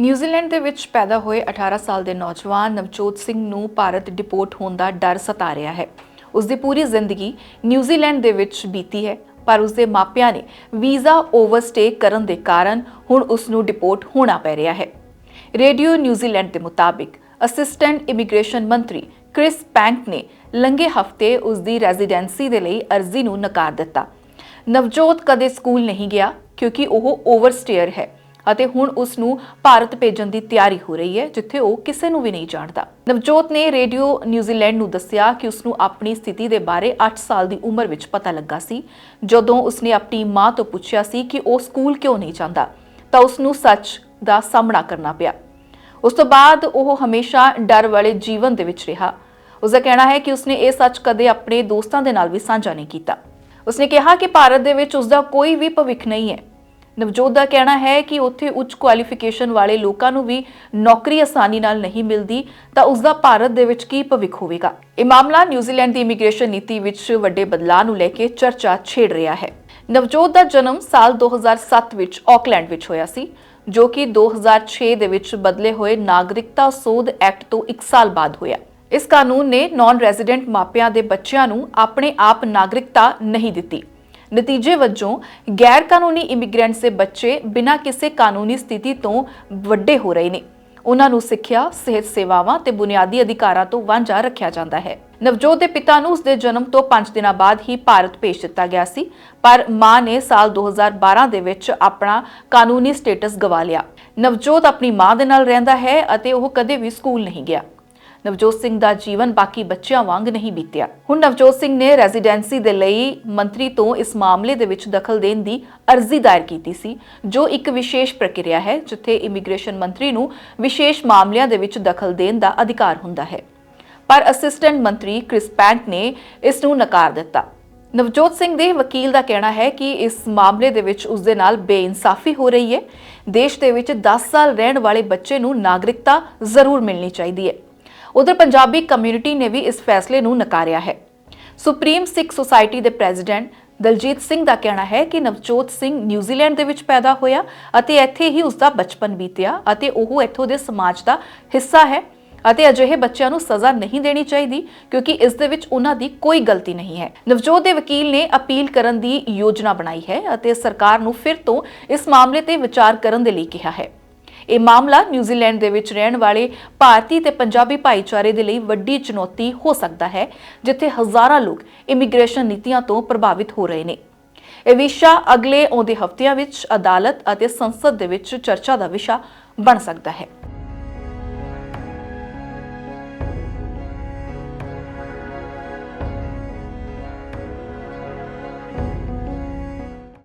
New Zealand ਦੇ ਵਿੱਚ ਪੈਦਾ ਹੋਏ 18 ਸਾਲ ਦੇ ਨੌਜਵਾਨ ਨਵਜੋਤ ਸਿੰਘ ਨੂੰ ਭਾਰਤ ਡਿਪੋਰਟ ਹੋਣ ਦਾ ਡਰ ਸਤਾ ਰਿਹਾ ਹੈ। ਉਸ ਦੀ ਪੂਰੀ ਜ਼ਿੰਦਗੀ ਨਿਊਜ਼ੀਲੈਂਡ ਦੇ ਵਿੱਚ ਬੀਤੀ ਹੈ, ਪਰ ਉਸ ਦੇ ਮਾਪਿਆਂ ਨੇ ਵੀਜ਼ਾ ਓਵਰਸਟੇ ਕਰਨ ਦੇ ਕਾਰਨ ਹੁਣ ਉਸ ਨੂੰ ਡਿਪੋਰਟ ਹੋਣਾ ਪੈ ਰਿਹਾ ਹੈ। ਰੇਡੀਓ ਨਿਊਜ਼ੀਲੈਂਡ ਦੇ ਮੁਤਾਬਿਕ ਅਸਿਸਟੈਂਟ ਇਮੀਗ੍ਰੇਸ਼ਨ ਮੰਤਰੀ ਕ੍ਰਿਸ ਪੈਂਕ ਨੇ ਲੰਘੇ ਹਫ਼ਤੇ ਉਸ ਦੀ ਰੈਜ਼ੀਡੈਂਸੀ ਦੇ ਲਈ ਅਰਜ਼ੀ ਨੂੰ ਨਕਾਰ ਦਿੱਤਾ। ਨਵਜੋਤ ਕਦੇ ਸਕੂਲ ਨਹੀਂ ਗਿਆ ਕਿਉਂਕਿ ਉਹ ਓਵਰਸਟੇਅਰ ਹੈ। ਅਤੇ ਹੁਣ ਉਸ ਨੂੰ ਭਾਰਤ ਭੇਜਣ ਦੀ ਤਿਆਰੀ ਹੋ ਰਹੀ ਹੈ, ਜਿੱਥੇ ਉਹ ਕਿਸੇ ਨੂੰ ਵੀ ਨਹੀਂ ਜਾਣਦਾ। ਨਵਜੋਤ ਨੇ ਰੇਡੀਓ ਨਿਊਜ਼ੀਲੈਂਡ ਨੂੰ ਦੱਸਿਆ ਕਿ ਉਸ ਨੂੰ ਆਪਣੀ ਸਥਿਤੀ ਦੇ ਬਾਰੇ 8 ਸਾਲ ਦੀ ਉਮਰ ਵਿੱਚ ਪਤਾ ਲੱਗਾ ਸੀ। ਜਦੋਂ ਉਸਨੇ ਆਪਣੀ ਮਾਂ ਤੋਂ ਪੁੱਛਿਆ ਸੀ ਕਿ ਉਹ ਸਕੂਲ ਕਿਉਂ ਨਹੀਂ ਜਾਂਦਾ, ਤਾਂ ਉਸ ਨੂੰ ਸੱਚ ਦਾ ਸਾਹਮਣਾ ਕਰਨਾ ਪਿਆ। ਉਸ ਤੋਂ ਬਾਅਦ ਉਹ ਹਮੇਸ਼ਾ ਡਰ ਵਾਲੇ ਜੀਵਨ ਦੇ ਵਿੱਚ ਰਿਹਾ। ਉਸ ਦਾ ਕਹਿਣਾ ਹੈ ਕਿ ਉਸਨੇ ਇਹ ਸੱਚ ਕਦੇ ਆਪਣੇ ਦੋਸਤਾਂ ਦੇ ਨਾਲ ਵੀ ਸਾਂਝਾ ਨਹੀਂ ਕੀਤਾ। ਉਸਨੇ ਕਿਹਾ ਕਿ ਭਾਰਤ ਦੇ ਵਿੱਚ ਉਸਦਾ ਕੋਈ ਵੀ ਭਵਿੱਖ ਨਹੀਂ ਹੈ। ਨਵਜੋਤ ਦਾ ਕਹਿਣਾ ਹੈ ਕਿ ਉੱਥੇ ਉੱਚ ਕੁਆਲੀਫਿਕੇਸ਼ਨ ਵਾਲੇ ਲੋਕਾਂ ਨੂੰ ਵੀ ਨੌਕਰੀ ਆਸਾਨੀ ਨਾਲ ਨਹੀਂ ਮਿਲਦੀ, ਤਾਂ ਉਸਦਾ ਭਾਰਤ ਦੇ ਵਿੱਚ ਕੀ ਭਵਿੱਖ ਹੋਵੇਗਾ? ਇਹ ਮਾਮਲਾ ਨਿਊਜ਼ੀਲੈਂਡ ਦੀ ਇਮੀਗ੍ਰੇਸ਼ਨ ਨੀਤੀ ਵਿੱਚ ਵੱਡੇ ਬਦਲਾਅ ਨੂੰ ਲੈ ਕੇ ਚਰਚਾ ਛੇੜ ਰਿਹਾ ਹੈ। ਨਵਜੋਤ ਦਾ ਜਨਮ ਸਾਲ 2007 ਵਿੱਚ ਆਕਲੈਂਡ ਵਿੱਚ ਹੋਇਆ ਸੀ, ਜੋ ਕਿ 2006 ਦੇ ਵਿੱਚ ਬਦਲੇ ਹੋਏ ਨਾਗਰਿਕਤਾ ਸੋਧ ਐਕਟ ਤੋਂ 1 ਸਾਲ ਬਾਅਦ ਹੋਇਆ। ਇਸ ਕਾਨੂੰਨ ਨੇ ਨਾਨ ਰੈਜ਼ੀਡੈਂਟ ਮਾਪਿਆਂ ਦੇ ਬੱਚਿਆਂ ਨੂੰ ਆਪਣੇ ਆਪ ਨਾਗਰਿਕਤਾ ਨਹੀਂ ਦਿੱਤੀ। ਨਤੀਜੇ ਵਜੋਂ ਗੈਰ ਕਾਨੂੰਨੀ ਇਮੀਗ੍ਰੈਂਟਸ ਦੇ ਬੱਚੇ ਬਿਨਾਂ ਕਿਸੇ ਕਾਨੂੰਨੀ ਸਥਿਤੀ ਤੋਂ ਵੱਡੇ ਹੋ ਰਹੇ ਨੇ। ਉਹਨਾਂ ਨੂੰ ਸਿੱਖਿਆ, ਸਿਹਤ ਸੇਵਾਵਾਂ ਤੇ ਬੁਨਿਆਦੀ ਅਧਿਕਾਰਾਂ ਤੋਂ ਵਾਂਝਾ ਰੱਖਿਆ ਜਾਂਦਾ ਹੈ। ਨਵਜੋਤ ਦੇ ਪਿਤਾ ਨੂੰ ਉਸਦੇ ਜਨਮ ਤੋਂ 5 ਦਿਨਾਂ ਬਾਅਦ ਹੀ ਭਾਰਤ ਭੇਜ ਦਿੱਤਾ ਗਿਆ ਸੀ, ਪਰ ਮਾਂ ਨੇ ਸਾਲ 2012 ਦੇ ਵਿੱਚ ਆਪਣਾ ਕਾਨੂੰਨੀ ਸਟੇਟਸ ਗਵਾ ਲਿਆ। ਨਵਜੋਤ ਆਪਣੀ ਮਾਂ ਦੇ ਨਾਲ ਰਹਿੰਦਾ ਹੈ ਅਤੇ ਉਹ ਕਦੇ ਵੀ ਸਕੂਲ ਨਹੀਂ ਗਿਆ। ਨਵਜੋਤ ਸਿੰਘ ਦਾ ਜੀਵਨ ਬਾਕੀ ਬੱਚਿਆਂ ਵਾਂਗ ਨਹੀਂ ਬੀਤਿਆ। ਹੁਣ ਨਵਜੋਤ ਸਿੰਘ ਨੇ ਰੈਜ਼ੀਡੈਂਸੀ ਦੇ ਲਈ ਮੰਤਰੀ ਤੋਂ ਇਸ ਮਾਮਲੇ ਦੇ ਵਿੱਚ ਦਖਲ ਦੇਣ ਦੀ ਅਰਜ਼ੀ ਦਾਇਰ ਕੀਤੀ ਸੀ, ਜੋ ਇੱਕ ਵਿਸ਼ੇਸ਼ ਪ੍ਰਕਿਰਿਆ ਹੈ, ਜਿੱਥੇ ਇਮੀਗ੍ਰੇਸ਼ਨ ਮੰਤਰੀ ਨੂੰ ਵਿਸ਼ੇਸ਼ ਮਾਮਲਿਆਂ ਦੇ ਵਿੱਚ ਦਖਲ ਦੇਣ ਦਾ ਅਧਿਕਾਰ ਹੁੰਦਾ ਹੈ। ਪਰ ਅਸਿਸਟੈਂਟ ਮੰਤਰੀ ਕ੍ਰਿਸ ਪੈਂਟ ਨੇ ਇਸ ਨੂੰ ਨਕਾਰ ਦਿੱਤਾ। ਨਵਜੋਤ ਸਿੰਘ ਦੇ ਵਕੀਲ ਦਾ ਕਹਿਣਾ ਹੈ ਕਿ ਇਸ ਮਾਮਲੇ ਦੇ ਵਿੱਚ ਉਸ ਦੇ ਨਾਲ ਬੇਇਨਸਾਫੀ ਹੋ ਰਹੀ ਹੈ। ਦੇਸ਼ ਦੇ ਵਿੱਚ 10 ਸਾਲ ਰਹਿਣ ਵਾਲੇ ਬੱਚੇ ਨੂੰ ਨਾਗਰਿਕਤਾ ਜ਼ਰੂਰ ਮਿਲਣੀ ਚਾਹੀਦੀ ਹੈ। ਉਧਰ ਪੰਜਾਬੀ ਕਮਿਊਨਿਟੀ ਨੇ ਵੀ ਇਸ ਫੈਸਲੇ ਨੂੰ ਨਕਾਰਿਆ ਹੈ। ਸੁਪਰੀਮ ਸਿੱਖ ਸੁਸਾਇਟੀ ਦੇ ਪ੍ਰੈਜ਼ੀਡੈਂਟ ਦਲਜੀਤ ਸਿੰਘ ਦਾ ਕਹਿਣਾ ਹੈ ਕਿ ਨਵਜੋਤ ਸਿੰਘ ਨਿਊਜ਼ੀਲੈਂਡ ਦੇ ਵਿੱਚ ਪੈਦਾ ਹੋਇਆ ਅਤੇ ਇੱਥੇ ਹੀ ਉਸ ਦਾ ਬਚਪਨ ਬੀਤਿਆ ਅਤੇ ਉਹ ਇੱਥੋਂ ਦੇ ਸਮਾਜ ਦਾ ਹਿੱਸਾ ਹੈ ਅਤੇ ਅਜਿਹੇ ਬੱਚਿਆਂ ਨੂੰ ਸਜ਼ਾ ਨਹੀਂ ਦੇਣੀ ਚਾਹੀਦੀ ਕਿਉਂਕਿ ਇਸ ਦੇ ਵਿੱਚ ਉਹਨਾਂ ਦੀ ਕੋਈ ਗਲਤੀ ਨਹੀਂ ਹੈ। ਨਵਜੋਤ ਦੇ ਵਕੀਲ ਨੇ ਅਪੀਲ ਕਰਨ ਦੀ ਯੋਜਨਾ ਬਣਾਈ ਹੈ ਅਤੇ ਸਰਕਾਰ ਨੂੰ ਫਿਰ ਤੋਂ ਇਸ ਮਾਮਲੇ ਤੇ ਵਿਚਾਰ ਕਰਨ ਦੇ ਲਈ ਕਿਹਾ ਹੈ। ਇਹ ਮਾਮਲਾ ਨਿਊਜ਼ੀਲੈਂਡ ਦੇ ਵਿੱਚ ਰਹਿਣ ਵਾਲੇ ਭਾਰਤੀ ਤੇ ਪੰਜਾਬੀ ਭਾਈਚਾਰੇ ਦੇ ਲਈ ਵੱਡੀ ਚੁਣੌਤੀ ਹੋ ਸਕਦਾ ਹੈ, ਜਿੱਥੇ ਹਜ਼ਾਰਾਂ ਲੋਕ ਇਮੀਗ੍ਰੇਸ਼ਨ ਨੀਤੀਆਂ ਤੋਂ ਪ੍ਰਭਾਵਿਤ ਹੋ ਰਹੇ ਨੇ। ਇਹ ਵਿਸ਼ਾ ਅਗਲੇ ਆਉਂਦੇ ਹਫ਼ਤਿਆਂ ਵਿੱਚ ਅਦਾਲਤ ਅਤੇ ਸੰਸਦ ਦੇ ਵਿੱਚ ਚਰਚਾ ਦਾ ਵਿਸ਼ਾ ਬਣ ਸਕਦਾ ਹੈ।